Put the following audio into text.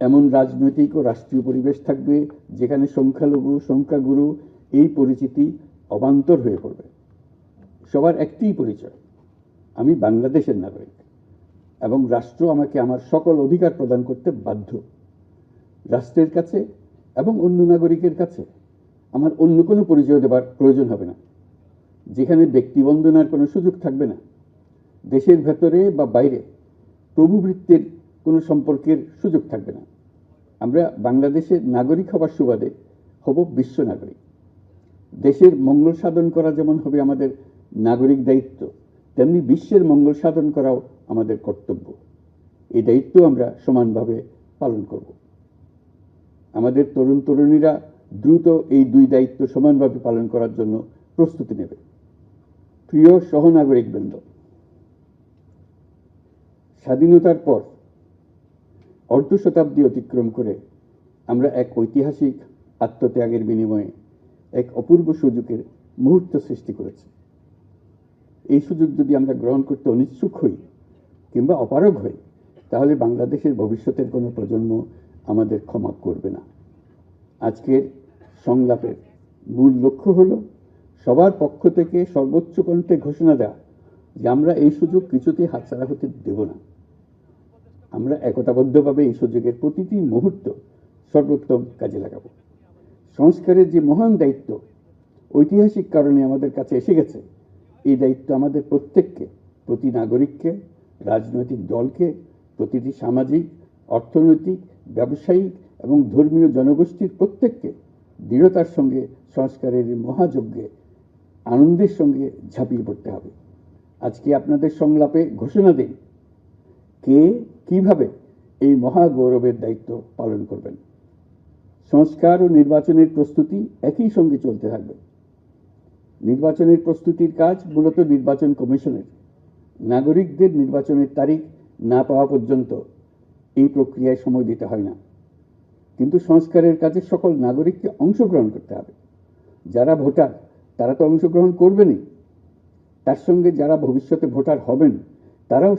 এমন রাজনৈতিক ও রাষ্ট্রীয় পরিবেশ থাকবে যেখানে সংখ্যালঘু, সংখ্যাগুরু এই পরিচিতি অবান্তর হয়ে পড়বে। সবার একটিই পরিচয়, আমি বাংলাদেশের নাগরিক এবং রাষ্ট্র আমাকে আমার সকল অধিকার প্রদান করতে বাধ্য। রাষ্ট্রের কাছে এবং অন্য নাগরিকের কাছে আমার অন্য কোনো পরিচয় দেবার প্রয়োজন হবে না, যেখানে ব্যক্তিবন্দনার কোনো সুযোগ থাকবে না। দেশের ভেতরে বা বাইরে প্রভুভৃত্তের কোনো সম্পর্কের সুযোগ থাকবে না। আমরা বাংলাদেশের নাগরিক হবার সুবাদে হব বিশ্ব নাগরিক। দেশের মঙ্গল সাধন করা যেমন হবে আমাদের নাগরিক দায়িত্ব, তেমনি বিশ্বের মঙ্গল সাধন করাও আমাদের কর্তব্য। এই দায়িত্ব আমরা সমানভাবে পালন করব। আমাদের তরুণ তরুণীরা দ্রুত এই দুই দায়িত্ব সমানভাবে পালন করার জন্য প্রস্তুতি নেবে। প্রিয় সহনাগরিকবৃন্দ, স্বাধীনতার পর অর্ধ শতাব্দী অতিক্রম করে আমরা এক ঐতিহাসিক আত্মত্যাগের বিনিময়ে এক অপূর্ব সুযোগের মুহূর্ত সৃষ্টি করেছি। এই সুযোগ যদি আমরা গ্রহণ করতে অনিচ্ছুক হই কিংবা অপারগ হই, তাহলে বাংলাদেশের ভবিষ্যতের কোনো প্রজন্ম আমাদের ক্ষমা করবে না। আজকের সংলাপের মূল লক্ষ্য হলো সবার পক্ষ থেকে সর্বোচ্চ কণ্ঠে ঘোষণা দেওয়া যে আমরা এই সুযোগ কিছুতেই হাতছাড়া হতে দেব না। আমরা একতাবদ্ধভাবে এই সুযোগের প্রতিটি মুহূর্ত সর্বোত্তম কাজে লাগাব। সংস্কারের যে মহান দায়িত্ব, ঐতিহাসিক কারণে আমাদের কাছে এসে গেছে, এই দায়িত্ব আমাদের প্রত্যেককে, প্রতি নাগরিককে, রাজনৈতিক দলকে, প্রতিটি সামাজিক, অর্থনৈতিক, ব্যবসায়িক এবং ধর্মীয় জনগোষ্ঠীর প্রত্যেককে দৃঢ়তার সঙ্গে, সংস্কারের মহাযজ্ঞে, আনন্দের সঙ্গে ঝাঁপিয়ে পড়তে হবে। আজকে আপনাদের সংলাপে ঘোষণা দিন, কে কীভাবে এই মহা গৌরবের দায়িত্ব পালন করবেন? সংস্কার ও নির্বাচনের প্রস্তুতি একই সঙ্গে চলতে থাকবে। নির্বাচনের প্রস্তুতির কাজ মূলত নির্বাচন কমিশনের। নাগরিকদের নির্বাচনের তারিখ না পাওয়া পর্যন্ত এই প্রক্রিয়ায় সময় দিতে হয় না। কিন্তু সংস্কারের কাজে সকল নাগরিককে অংশগ্রহণ করতে হবে। যারা ভোটার, তারা তো অংশগ্রহণ করবেনই। তার সঙ্গে যারা ভবিষ্যতে ভোটার হবেন, তারাও